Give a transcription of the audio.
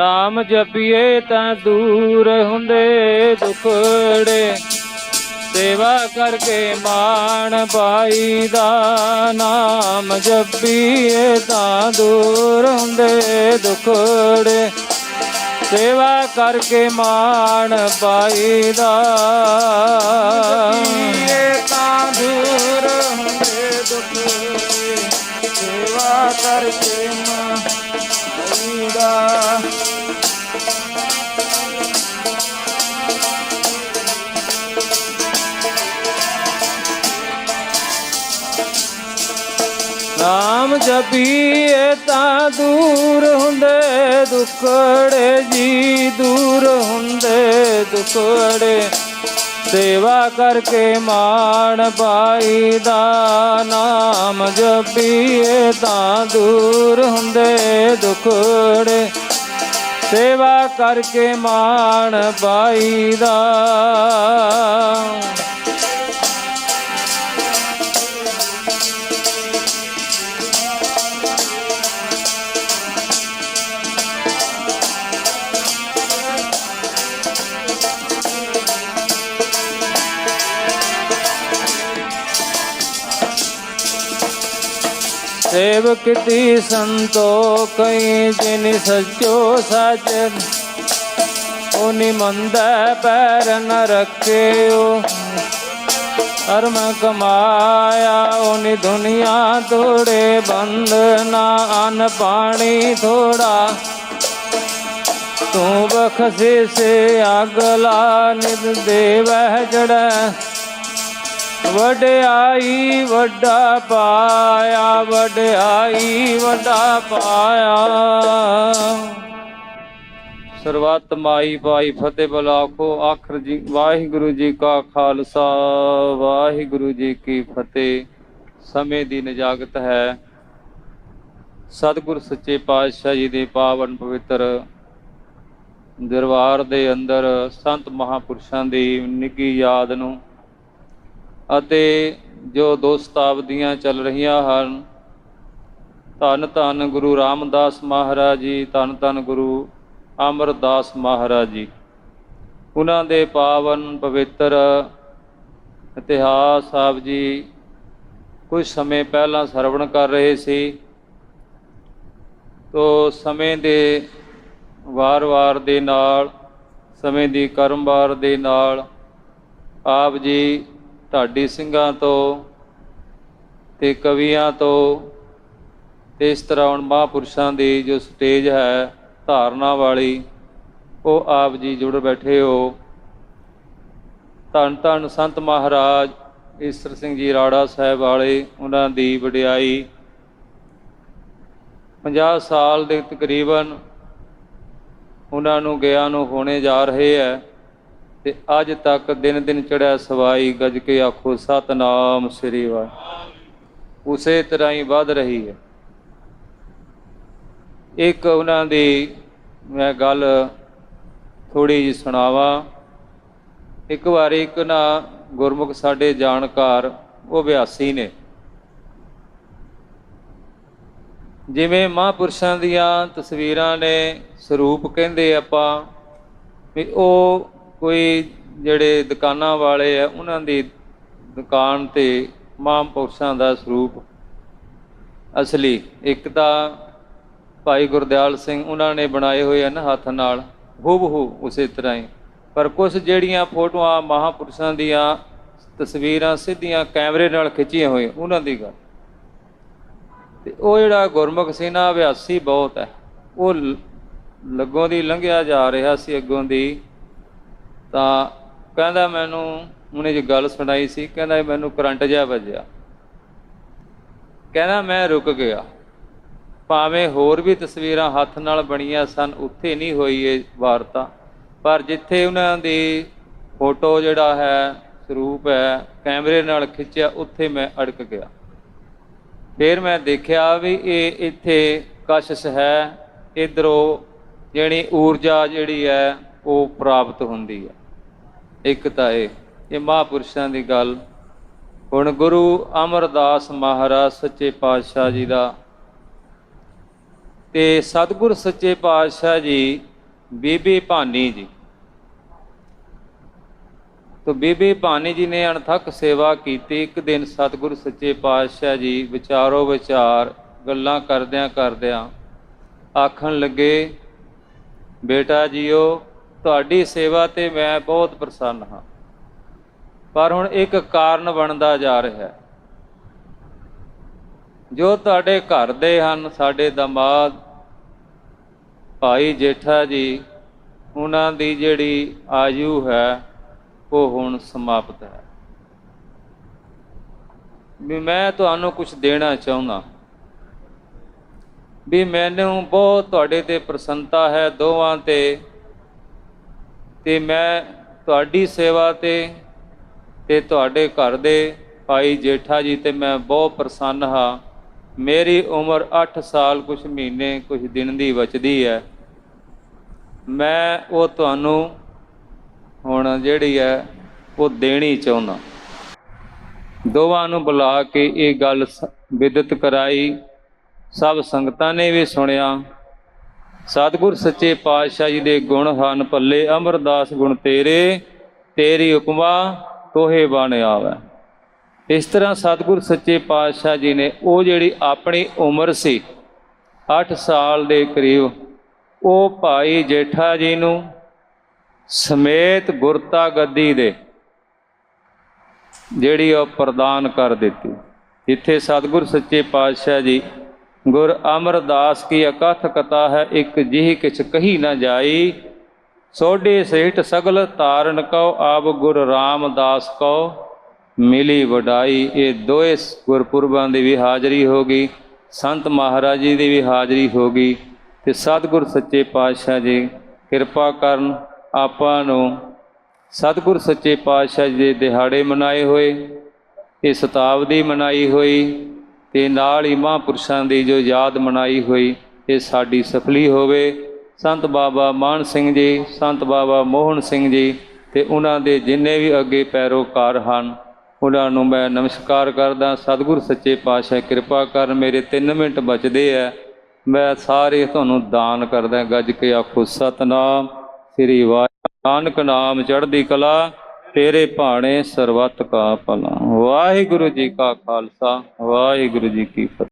ਨਾਮ ਜਪੀਏ ਤਾਂ ਦੂਰ ਹੁੰਦੇ ਦੁਖੜੇ। ਸੇਵਾ ਕਰਕੇ ਮਾਣ ਪਾਈ ਦਾ ਨਾਮ ਜਪੀਏ ਤਾਂ ਦੂਰ ਹੁੰਦੇ ਦੁਖੜੇ। ਸੇਵਾ ਕਰਕੇ ਮਾਣ ਪਾਈ ਦਾ ਇਹ ਤਾਂ ਦੂਰ ਹੁੰਦੇ ਦੁੱਖ ਸੇਵਾ ਕਰਕੇ ਨਾਮ ਜਪੀਏ ਤਾਂ ਦੂਰ ਹੁੰਦੇ ਦੁਖੜੇ ਜੀ, ਦੂਰ ਹੁੰਦੇ ਦੁਖੜੇ। ਸੇਵਾ ਕਰਕੇ ਮਾਣ ਪਾਈ ਦਾ ਨਾਮ ਜਪੀਏ ਤਾਂ ਦੂਰ ਹੁੰਦੇ ਦੁਖੜੇ। ਸੇਵਾ ਕਰਕੇ ਮਾਣ ਪਾਈ ਦਾ ਸੇਵਕ ਦੀ ਸੰਤੋ ਕਈ ਜਿਨ ਸਚੋ ਸਾਜਨ ਉਨੀ ਮੰਦਾ ਪੈਰ ਨ ਰੱਖਿਓ। ਧਰਮ ਕਮਾਇਆ, ਉਨੀ ਦੁਨੀਆ ਤੋੜੇ, ਬੰਦ ਨਾ ਅਨ ਪਾਣੀ ਥੋੜਾ। ਤੂੰ ਬਖਸ਼ੇ ਸੇ ਅਗਲਾ ਨਿਦ ਦੇਵਹਿ ਜੜੈ। ਵਡਿਆਈ ਵੱਡਾ ਪਾਇਆ, ਵਡਿਆਈ ਵੱਡਾ ਪਾਇਆ। ਸਰਵਤ ਮਾਈ ਪਾਈ ਫਤਿਹ ਬਲਾਖੋ ਆਖਰ ਜੀ, ਵਾਹਿਗੁਰੂ ਜੀ ਕਾ ਖਾਲਸਾ, ਵਾਹਿਗੁਰੂ ਜੀ ਕੀ ਫਤਿਹ। ਸਮੇਂ ਦੀ ਨਜਾਗਤ ਹੈ। ਸਤਿਗੁਰ ਸੱਚੇ ਪਾਤਸ਼ਾਹ ਜੀ ਦੇ ਪਾਵਨ ਪਵਿੱਤਰ ਦਰਬਾਰ ਦੇ ਅੰਦਰ ਸੰਤ ਮਹਾਪੁਰਸ਼ਾਂ ਦੀ ਨਿੱਗੀ ਯਾਦ ਨੂੰ ਅਤੇ ਜੋ ਦੋ ਸ਼ਤਾਬਦੀਆਂ ਚੱਲ ਰਹੀਆਂ ਹਨ, ਧੰਨ ਧੰਨ ਗੁਰੂ ਰਾਮਦਾਸ ਮਹਾਰਾਜ ਜੀ, ਧੰਨ ਧੰਨ ਗੁਰੂ ਅਮਰਦਾਸ ਮਹਾਰਾਜ ਜੀ। ਉਹਨਾਂ ਦੇ ਪਾਵਨ ਪਵਿੱਤਰ ਇਤਿਹਾਸ ਆਪ ਜੀ ਕੁਝ ਸਮੇਂ ਪਹਿਲਾਂ ਸਰਵਣ ਕਰ ਰਹੇ ਸੀ। ਤੋ ਸਮੇਂ ਦੇ ਵਾਰ-ਵਾਰ ਦੇ ਨਾਲ, ਸਮੇਂ ਦੀ ਕਰਮਵਾਰ ਦੇ ਨਾਲ ਆਪ ਜੀ ਢਾਡੀ ਸਿੰਘਾਂ ਤੋਂ ਤੇ ਕਵੀਆਂ ਤੋਂ ਤੇ ਇਸ ਤਰ੍ਹਾਂ ਹੁਣ ਮਹਾਂਪੁਰਸ਼ਾਂ ਦੀ ਜੋ ਸਟੇਜ ਹੈ, ਧਾਰਨਾ ਵਾਲੀ, ਉਹ ਆਪ ਜੀ ਜੁੜ ਬੈਠੇ ਹੋ। ਧੰਨ ਧੰਨ ਸੰਤ ਮਹਾਰਾਜ, ਈਸਰ ਸਿੰਘ ਜੀ ਰਾੜਾ ਸਾਹਿਬ ਵਾਲੇ, ਉਹਨਾਂ ਦੀ ਵਡਿਆਈ। 50 ਸਾਲ ਦੇ ਤਕਰੀਬਨ ਉਹਨਾਂ ਨੂੰ ਗਿਆ ਨੂੰ ਹੋਣੇ ਜਾ ਰਹੇ ਹੈ। ਤੇ ਅੱਜ ਤੱਕ ਦਿਨ ਦਿਨ ਚੜਿਆ ਸਵਾਈ ਗੱਜ ਕੇ ਆਖੋ, ਸਤਨਾਮ ਸ੍ਰੀ ਵਾਹਿਗੁਰੂ। ਉਸੇ ਤਰ੍ਹਾਂ ਹੀ ਵੱਧ ਰਹੀ ਹੈ। ਇੱਕ ਉਹਨਾਂ ਦੀ ਮੈਂ ਗੱਲ ਥੋੜੀ ਜਿਹੀ ਸੁਣਾਵਾਂ। ਇੱਕ ਵਾਰੀ ਇੱਕ ਨਾ ਗੁਰਮੁਖ ਸਾਡੇ ਜਾਣਕਾਰ, ਉਹ ਅਭਿਆਸੀ ਨੇ। ਜਿਵੇਂ ਮਹਾਂਪੁਰਸ਼ਾਂ ਦੀਆਂ ਤਸਵੀਰਾਂ ਨੇ, ਸਰੂਪ ਕਹਿੰਦੇ ਆਪਾਂ ਵੀ ਉਹ ਕੋਈ ਜਿਹੜੇ ਦੁਕਾਨਾਂ ਵਾਲੇ ਆ, ਉਹਨਾਂ ਦੀ ਦੁਕਾਨ ਤੇ ਮਹਾਂਪੁਰਸ਼ਾਂ ਦਾ ਸਰੂਪ ਅਸਲੀ। ਇੱਕ ਤਾਂ ਭਾਈ ਗੁਰਦਿਆਲ ਸਿੰਘ, ਉਹਨਾਂ ਨੇ ਬਣਾਏ ਹੋਏ ਹਨ ਹੱਥ ਨਾਲ, ਹੂਬਹੂ ਉਸੇ ਤਰ੍ਹਾਂ ਹੀ। ਪਰ ਕੁਝ ਜਿਹੜੀਆਂ ਫੋਟੋਆਂ ਮਹਾਂਪੁਰਸ਼ਾਂ ਦੀਆਂ ਤਸਵੀਰਾਂ ਸਿੱਧੀਆਂ ਕੈਮਰੇ ਨਾਲ ਖਿੱਚੀਆਂ ਹੋਈਆਂ, ਉਹਨਾਂ ਦੀ ਗੱਲ। ਤੇ ਉਹ ਜਿਹੜਾ ਗੁਰਮੁਖ ਸੀ ਨਾ ਅਭਿਆਸੀ ਬਹੁਤ ਹੈ, ਉਹ ਲ- ਲੱਗੋਂ ਦੀ ਲੰਘਿਆ ਜਾ ਰਿਹਾ ਸੀ, ਅੱਗੋਂ ਦੀ ਤਾਂ ਕਹਿੰਦਾ ਮੈਨੂੰ ਉਹਨੇ ਜੀ ਗੱਲ ਸੁਣਾਈ ਸੀ, ਕਹਿੰਦਾ ਮੈਨੂੰ ਕਰੰਟ ਜਿਹਾ ਵੱਜਿਆ। ਕਹਿੰਦਾ ਮੈਂ ਰੁਕ ਗਿਆ। ਭਾਵੇਂ ਹੋਰ ਵੀ ਤਸਵੀਰਾਂ ਹੱਥ ਨਾਲ ਬਣੀਆਂ ਸਨ, ਉੱਥੇ ਨਹੀਂ ਹੋਈ ਇਹ ਵਾਰਤਾ। ਪਰ ਜਿੱਥੇ ਉਹਨਾਂ ਦੀ ਫੋਟੋ ਜਿਹੜਾ ਹੈ, ਸਰੂਪ ਹੈ, ਕੈਮਰੇ ਨਾਲ ਖਿੱਚਿਆ, ਉੱਥੇ ਮੈਂ ਅੜਕ ਗਿਆ। ਫਿਰ ਮੈਂ ਦੇਖਿਆ ਵੀ ਇਹ ਇੱਥੇ ਕਸ਼ਿਸ਼ ਹੈ। ਇਧਰੋਂ ਜਿਹੜੀ ਊਰਜਾ ਜਿਹੜੀ ਹੈ ਉਹ ਪ੍ਰਾਪਤ ਹੁੰਦੀ ਹੈ। ਇੱਕ ਤਾਂ ਇਹ ਇਹ ਮਹਾਪੁਰਸ਼ਾਂ ਦੀ ਗੱਲ। ਹੁਣ ਗੁਰੂ ਅਮਰਦਾਸ ਮਹਾਰਾਜ ਸੱਚੇ ਪਾਤਸ਼ਾਹ ਜੀ ਦਾ ਤੇ ਸਤਿਗੁਰ ਸੱਚੇ ਪਾਤਸ਼ਾਹ ਜੀ, ਬੀਬੀ ਭਾਨੀ ਜੀ। ਤੋ ਬੀਬੀ ਭਾਨੀ ਜੀ ਨੇ ਅਣਥੱਕ ਸੇਵਾ ਕੀਤੀ। ਇੱਕ ਦਿਨ ਸਤਿਗੁਰੂ ਸੱਚੇ ਪਾਤਸ਼ਾਹ ਜੀ ਵਿਚਾਰੋ ਵਿਚਾਰ ਗੱਲਾਂ ਕਰਦਿਆਂ ਕਰਦਿਆਂ ਆਖਣ ਲੱਗੇ, ਬੇਟਾ ਜੀਓ ਤੁਹਾਡੀ ਸੇਵਾ ਤੇ ਮੈਂ ਬਹੁਤ ਪ੍ਰਸੰਨ ਹਾਂ। ਪਰ ਹੁਣ ਇੱਕ ਕਾਰਨ ਬਣਦਾ ਜਾ ਰਿਹਾ ਹੈ। ਜੋ ਤੁਹਾਡੇ ਘਰ ਦੇ ਹਨ, ਸਾਡੇ ਦਮਾਦ, ਭਾਈ ਜੇਠਾ ਜੀ, ਉਹਨਾਂ ਦੀ ਜਿਹੜੀ ਆਯੂ ਹੈ, ਉਹ ਹੁਣ ਸਮਾਪਤ ਹੈ। ਵੀ ਮੈਂ ਤੁਹਾਨੂੰ ਕੁਝ ਦੇਣਾ ਚਾਹੁੰਦਾ ਵੀ ਮੈਨੂੰ ਬਹੁਤ ਤੁਹਾਡੇ ਤੇ ਪ੍ਰਸੰਨਤਾ ਹੈ, ਦੋਵਾਂ ਤੇ ਤੇ ਮੈਂ ਤੁਹਾਡੀ ਸੇਵਾ ਤੇ ਤੇ ਤੁਹਾਡੇ ਘਰ ਦੇ ਭਾਈ ਜੇਠਾ ਜੀ ਤੇ ਮੈਂ ਬਹੁਤ ਪ੍ਰਸੰਨ ਹਾਂ। ਮੇਰੀ ਉਮਰ 8 ਸਾਲ ਕੁਝ ਮਹੀਨੇ ਕੁਝ ਦਿਨ ਦੀ ਬਚਦੀ ਹੈ। ਮੈਂ ਉਹ ਤੁਹਾਨੂੰ ਹੁਣ ਜਿਹੜੀ ਹੈ ਉਹ ਦੇਣੀ ਚਾਹੁੰਦਾ। ਦੋਵਾਂ ਨੂੰ ਬੁਲਾ ਕੇ ਇਹ ਗੱਲ ਸ- ਵਿਦਿਤ ਕਰਾਈ। ਸਭ ਸੰਗਤਾਂ ਨੇ ਵੀ ਸੁਣਿਆ। ਸਤਿਗੁਰ ਸੱਚੇ ਪਾਤਸ਼ਾਹ ਜੀ ਦੇ ਗੁਣ ਹਨ ਭੱਲੇ, ਅਮਰਦਾਸ ਗੁਣ ਤੇਰੇ, ਤੇਰੀ ਹੁਕਮਾ ਤੋਹੇ ਬਣ ਆਵੇ। ਇਸ ਤਰ੍ਹਾਂ ਸਤਿਗੁਰ ਸੱਚੇ ਪਾਤਸ਼ਾਹ ਜੀ ਨੇ ਉਹ ਜਿਹੜੀ ਆਪਣੀ ਉਮਰ ਸੀ 8 ਸਾਲ ਦੇ ਕਰੀਬ, ਉਹ ਭਾਈ ਜੇਠਾ ਜੀ ਨੂੰ ਸਮੇਤ ਗੁਰਤਾ ਗੱਦੀ ਦੇ ਜਿਹੜੀ ਉਹ ਪ੍ਰਦਾਨ ਕਰ ਦਿੱਤੀ। ਜਿੱਥੇ ਸਤਿਗੁਰ ਸੱਚੇ ਪਾਤਸ਼ਾਹ ਜੀ ਗੁਰ ਅਮਰਦਾਸ ਕੀ ਅਕਥ ਕਥਾ ਹੈ, ਇੱਕ ਜਿਹੀ ਕਿਛ ਕਹੀ ਨਾ ਜਾਈ। ਸੋਢੇ ਸੇਠ ਸਗਲ ਤਾਰਨ ਕਉ, ਆਪ ਗੁਰ ਰਾਮਦਾਸ ਕਉ। ਮਿਲੀ ਵਡਾਈ, ਇਹ ਦੋਏ ਗੁਰਪੁਰਬਾਂ ਦੀ ਵੀ ਹਾਜ਼ਰੀ ਹੋ ਗਈ। ਸੰਤ ਮਹਾਰਾਜ ਜੀ ਦੀ ਵੀ ਹਾਜ਼ਰੀ ਹੋ ਗਈ। ਤੇ ਸਤਿਗੁਰ ਸੱਚੇ ਪਾਤਸ਼ਾਹ ਜੀ, ਕਿਰਪਾ ਕਰਨ ਆਪਾਂ ਨੂੰ ਸਤਿਗੁਰ ਸੱਚੇ ਪਾਤਸ਼ਾਹ ਜੀ ਦੇ ਦਿਹਾੜੇ ਮਨਾਏ ਹੋਏ। ਇਹ ਸ਼ਤਾਬਦੀ ਮਨਾਈ ਹੋਈ। ਤੇ ਨਾਲ ਹੀ ਮਹਾਂਪੁਰਸ਼ਾਂ ਦੀ ਜੋ ਯਾਦ ਮਨਾਈ ਹੋਈ, ਇਹ ਸਾਡੀ ਸਫਲੀ ਹੋਵੇ। ਸੰਤ ਬਾਬਾ ਮਾਨ ਸਿੰਘ ਜੀ, ਸੰਤ ਬਾਬਾ ਮੋਹਨ ਸਿੰਘ ਜੀ ਤੇ ਉਹਨਾਂ ਦੇ ਜਿੰਨੇ ਵੀ ਅੱਗੇ ਪੈਰੋਕਾਰ ਹਨ, ਉਹਨਾਂ ਨੂੰ ਮੈਂ ਨਮਸਕਾਰ ਕਰਦਾ, ਸਤਿਗੁਰ ਸੱਚੇ ਪਾਤਸ਼ਾਹ ਕਿਰਪਾ ਕਰ ਮੇਰੇ 3 ਮਿੰਟ ਬਚਦੇ ਆ ਮੈਂ ਸਾਰੇ ਤੁਹਾਨੂੰ ਦਾਨ ਕਰਦਾ, ਗੱਜ ਕੇ ਆਖੋ, ਸਤਨਾਮ, ਸ੍ਰੀ ਵਾਹਿਗੁਰੂ, ਨਾਨਕ ਨਾਮ ਚੜ੍ਹਦੀ ਕਲਾ। ਤੇਰੇ ਭਾਣੇ ਸਰਬੱਤ ਕਾ ਭਲਾ। ਵਾਹਿਗੁਰੂ ਜੀ ਕਾ ਖਾਲਸਾ ਵਾਹਿਗੁਰੂ ਜੀ ਕੀ ਫਤਿਹ।